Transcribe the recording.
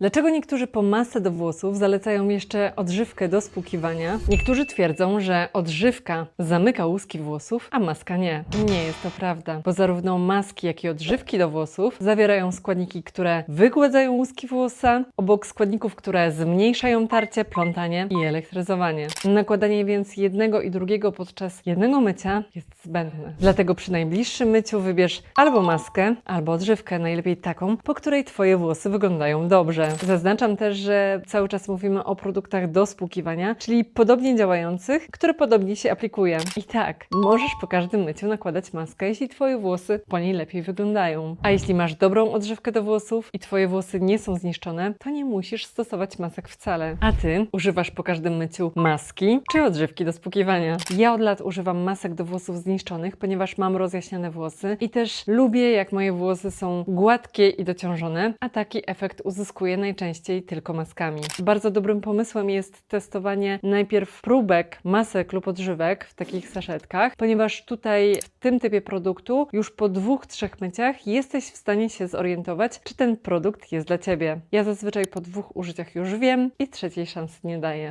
Dlaczego niektórzy po masę do włosów zalecają jeszcze odżywkę do spłukiwania? Niektórzy twierdzą, że odżywka zamyka łuski włosów, a maska nie. Nie jest to prawda, bo zarówno maski, jak i odżywki do włosów zawierają składniki, które wygładzają łuski włosa, obok składników, które zmniejszają tarcie, plątanie i elektryzowanie. Nakładanie więc jednego i drugiego podczas jednego mycia jest zbędne. Dlatego przy najbliższym myciu wybierz albo maskę, albo odżywkę, najlepiej taką, po której Twoje włosy wyglądają dobrze. Zaznaczam też, że cały czas mówimy o produktach do spłukiwania, czyli podobnie działających, które podobnie się aplikuje. I tak, możesz po każdym myciu nakładać maskę, jeśli Twoje włosy po niej lepiej wyglądają. A jeśli masz dobrą odżywkę do włosów i Twoje włosy nie są zniszczone, to nie musisz stosować masek wcale. A Ty używasz po każdym myciu maski czy odżywki do spłukiwania. Ja od lat używam masek do włosów zniszczonych, ponieważ mam rozjaśnione włosy i też lubię, jak moje włosy są gładkie i dociążone, a taki efekt uzyskuję najczęściej tylko maskami. Bardzo dobrym pomysłem jest testowanie najpierw próbek masek lub odżywek w takich saszetkach, ponieważ tutaj w tym typie produktu już po dwóch, trzech myciach jesteś w stanie się zorientować, czy ten produkt jest dla Ciebie. Ja zazwyczaj po dwóch użyciach już wiem i trzeciej szansy nie daję.